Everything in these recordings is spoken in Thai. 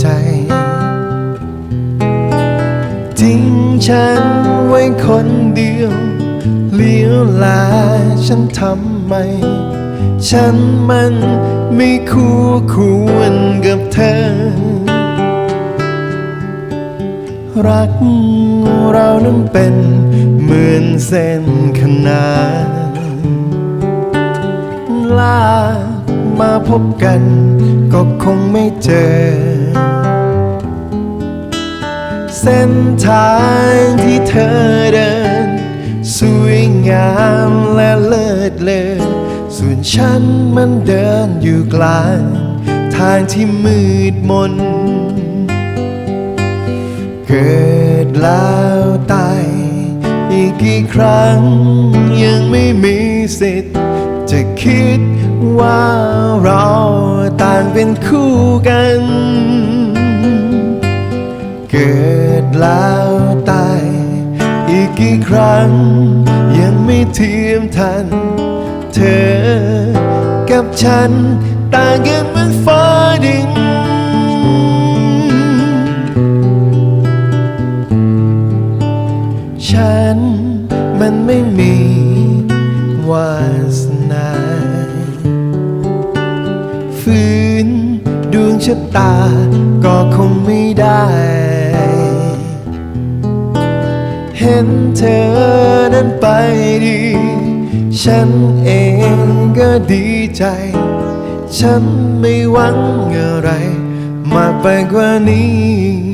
ใจ ทิ้งฉันไว้คนเดียว เลี้ยวแลฉันทำไม ฉันมันไม่คู่ควรกับเธอ รักเรานั้นเป็นเหมือนเส้นขนานลากมาพบกัน ก็คงไม่เจอ เส้นทางที่เธอเดิน สวยงามและเลิศเลอส่วนฉันมันเดินอยู่กลาง ทางที่มืดมน เกิดแล้วตายอีกกี่ครั้ง ยังไม่มีสิทธิ์ จะคิดว่าเราต่างเป็นคู่กันเกิด แล้วตายอีกกี่ครั้ง ยังไม่เทียมทัน เธอกับฉันต่างกันเหมือนฟ้าดินฉันมันไม่มีวาสนาฝืนดวงชะตาก็คงไม่ได้ ห็นเธอนั้นไปดี ฉันเองก็ดีใจ ฉันไม่หวังอะไร มากไปกว่านี้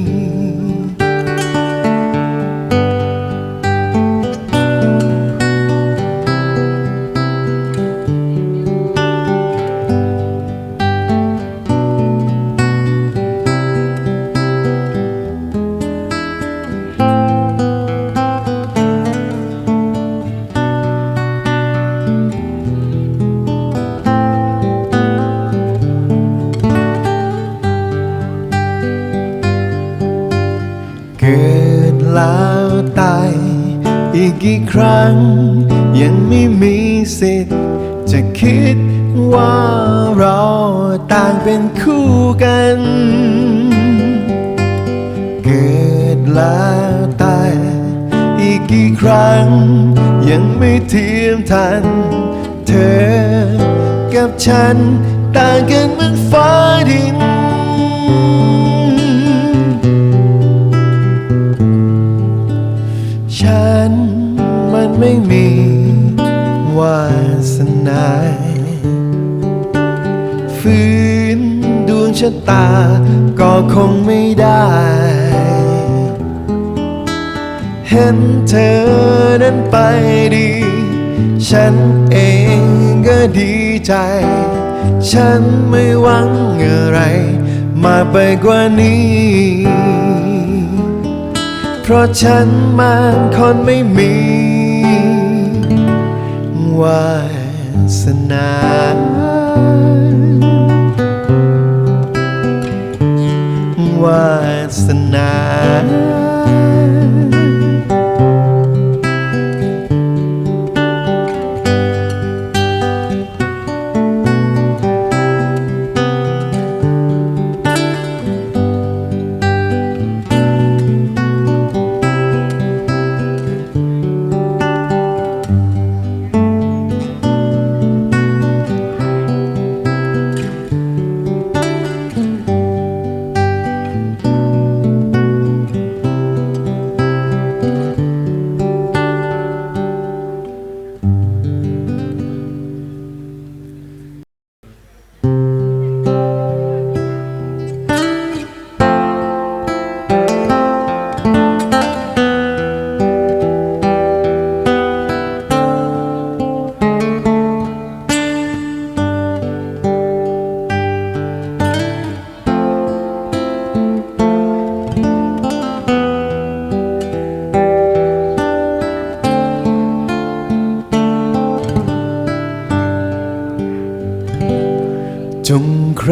กี่ครั้ง ยังไม่เทียมทัน เธอกับฉันต่างกันเหมือนฟ้าดิน ฉันมันไม่มีวาสนาฝืนดวงชะตาก็คงไม่ได้ เห็นเธอนั้นไปดี ฉันเองก็ดีใจ ฉันไม่หวังอะไร มาไปกว่านี้ เพราะฉันมันคนไม่มีวาสนาวาสนา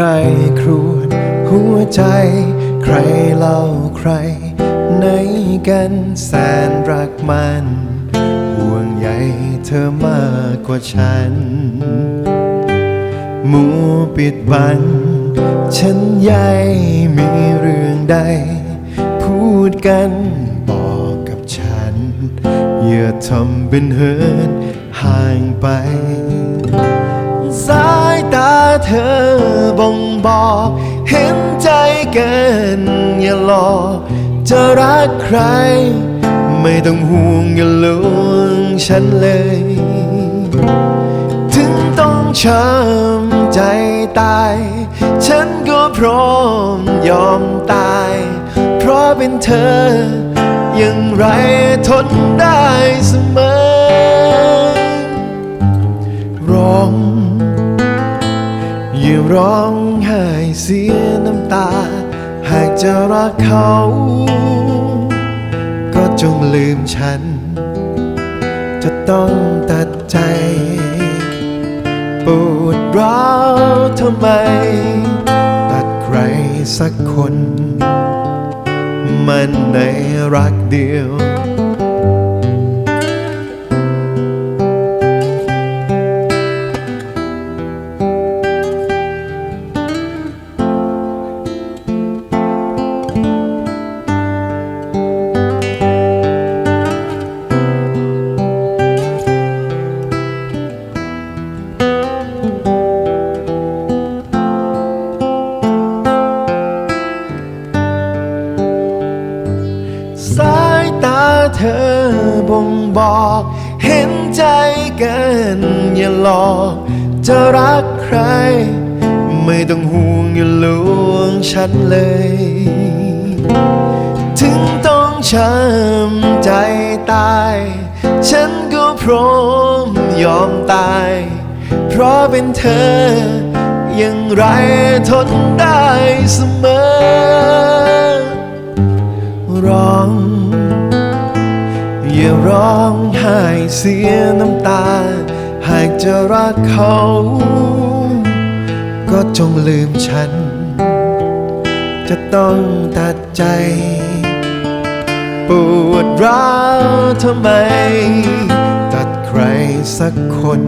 รครวญหัวใจ ใครเล่าใคร ไหนกันแสนรักมัน ห่วงใยเธอมากกว่าฉันมัวปิดบังฉันใยมีเรื่องใด พูดกันบอกกับฉัน อย่าทำเป็นเหินห่างไป เธอบ่งบอก เห็นใจกินอย่าหลอกจะรักใคร ไม่ต้องห่วงอย่าลวงฉันเลย ถึงต้องช้ำใจตาย ฉันก็พร้อมยอมตาย เพราะเป็นเธอย่างไรทนได้เสมอ ร้อง ร้องไห้เสียน้ำตา หากจะรักเขา ก็จงลืมฉัน จะต้องตัดใจ ปวดร้าวทำไม ตัดใครสักคน มันในรักเดียว เธอบ่งบอก เห็นใจกันอย่าหลอก จะรักใคร ไม่ต้องห่วงอย่าลวงฉันเลย ถึงต้องช้ำใจตาย ฉันก็พร้อมยอมตาย เพราะเป็นเธอย่างไรทนได้เสมอ ร้อง ร้องไห้เสียน้ำตา หากจะรักเขา ก็จงลืมฉัน จะต้องตัดใจ ปวดร้าวทำไม ตัดใครสักคน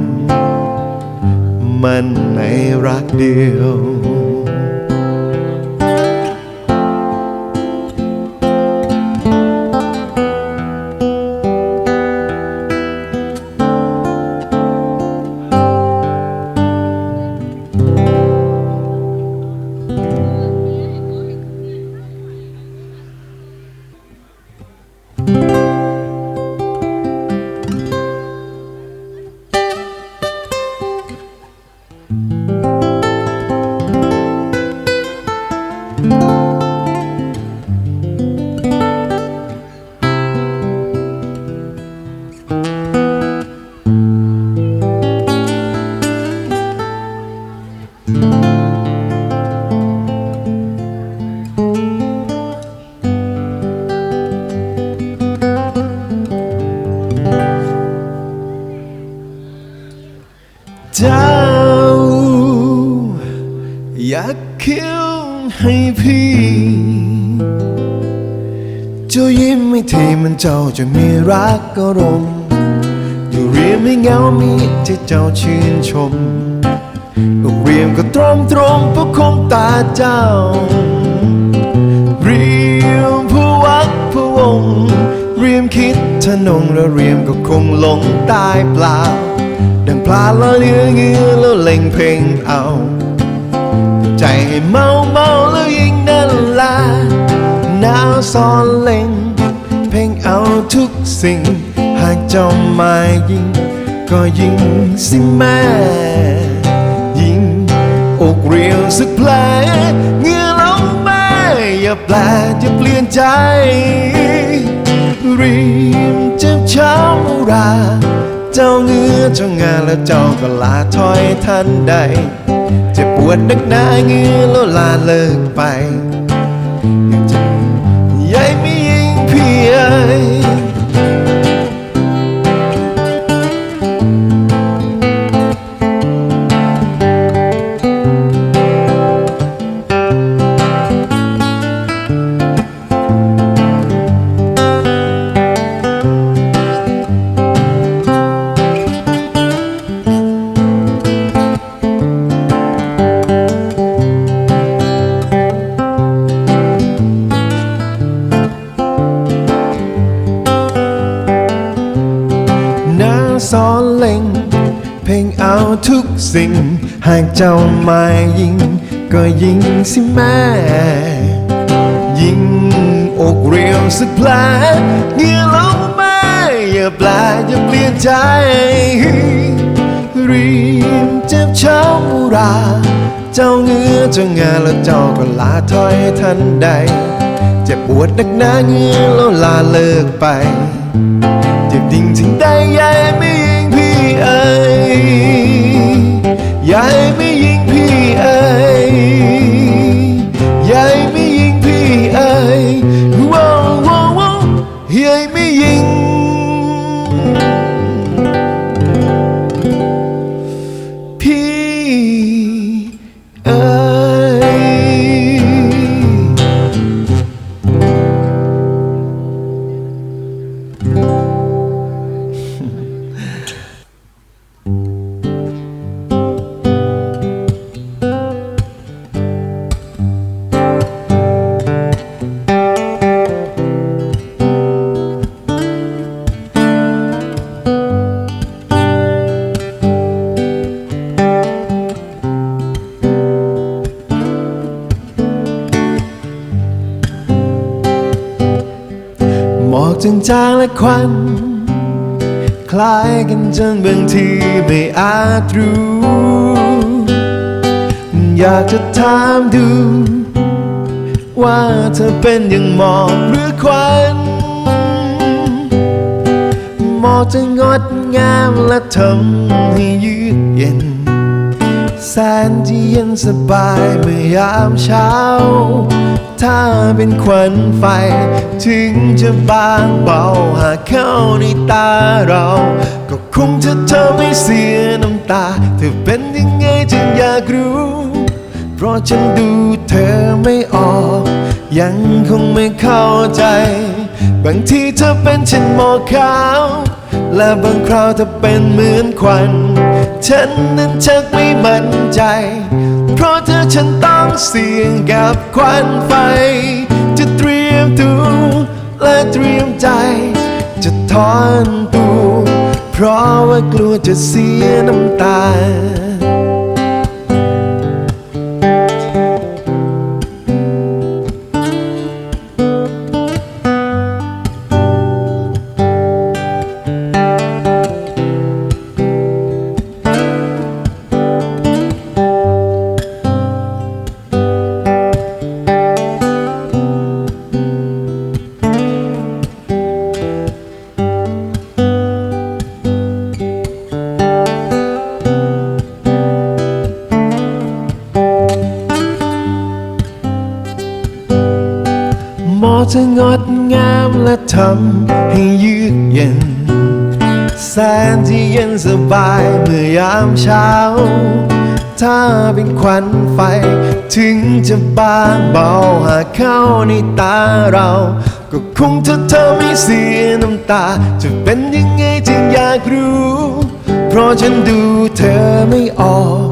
มันในรักเดียว อยากคิ้วให้พี่ เจ้ายิ้มไม่ทีมันเจ้าจะมีรักก็รมอยู่เรียมไม่เหงามีที่เจ้าชื่นชมก็เรียมก็ตรงตรงเพราะคมตาเจ้า เรียมผู้วักผู้วง เรียมคิดทะนงแล้วเรียมก็คงหลงตายเปล่า ดังปลาและเนื้อเงือแล้วเล่งเพลงเอา ใจให้เมาเมาแล้วยิ่งนั่นละหนาวซ้อนเล่งเพลงเอาทุกสิ่ง หากเจ้ามายิ่ง ก็ยิ่งสิแม่ยิ่งอกเรียวสักแผลเงื่อเล่าแม่อย่าแปลจะเปลี่ยนใจรีมเจ็บช้ำราเจ้าเงือเจ้างานแล้วเจ้าก็ลาถอยทันใด เจ็บ วดนักหนาเงือแล้วลาเลิกไปยายไม่ยิงพี่เอ้ย สิ่ง หากเจ้าไม่ยิง ก็ยิงสิแม่ยิงอกเรียวสักแผลเงื่อลงมาอย่าแปลอย่าเปลี่ยนใจ รีมเจ็บช้ำรา เจ้าเงื้อจ้างานแล้วเจ้าก็ลาถอยทันใด เจ็บปวดนักหนาเงื้อแล้วลาเลิกไป เจ็บดิ่งถึงได้ยาย ยาย หมอกจางและควัน คล้ายกันจนบางทีไม่อาจรู้ อยากจะถามดู ว่าเธอเป็นอย่างหมอกหรือควันหมอกจะงดงามและทำให้ยืดเย็น แสนที่เย็นสบายเมื่อยามเช้า ถ้าเป็นควันไฟ ถึงจะบางเบาหากเข้าในตาเรา ก็คงจะทำให้เสียน้ำตา เธอเป็นยังไงจึงอยากรู้ เพราะฉันดูเธอไม่ออก ยังคงไม่เข้าใจ บางทีเธอเป็นเช่นหมอกขาว และบางคราวเธอเป็นเหมือนควัน ฉันนั้นชักไม่มั่นใจ เพราะเธอฉันต้องเสี่ยงกับควันไฟ จะเตรียมตัวและเตรียมใจ จะถอนตัว เพราะว่ากลัวจะเสียน้ำตาำให้ยืดเย็น แสนที่เย็นสบายเมื่อยามเช้า ถ้าเป็นควันไฟ ถึงจะบางเบาหากเข้าในตาเรา ก็คงจะทำให้เสียน้ำตา จะเป็นยังไงจึงอยากรู้ เพราะฉันดูเธอไม่ออก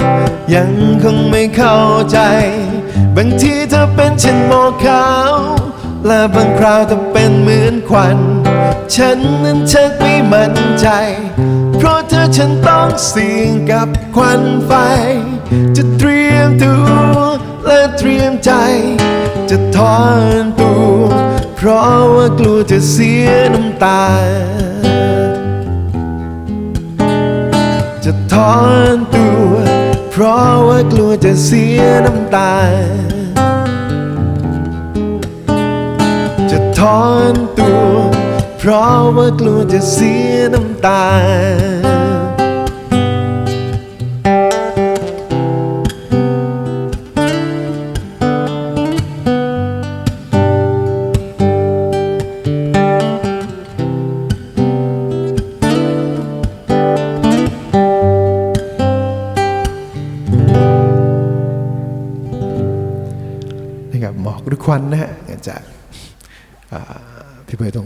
ยังคงไม่เข้าใจ บางทีเธอเป็นเช่นหมอกขาว และบางคราวเธอเป็นเหมือนควัน ฉันนั้นชักไม่มั่นใจ เพราะเธอฉันต้องเสี่ยงกับควันไฟ จะเตรียมตัวและเตรียมใจ จะถอนตัว เพราะว่ากลัวจะเสียน้ำตา จะถอนตัว เพราะว่ากลัวจะเสียน้ำตา อนตัว เพราะว่ากลัวจะเสียน้ำตา นะ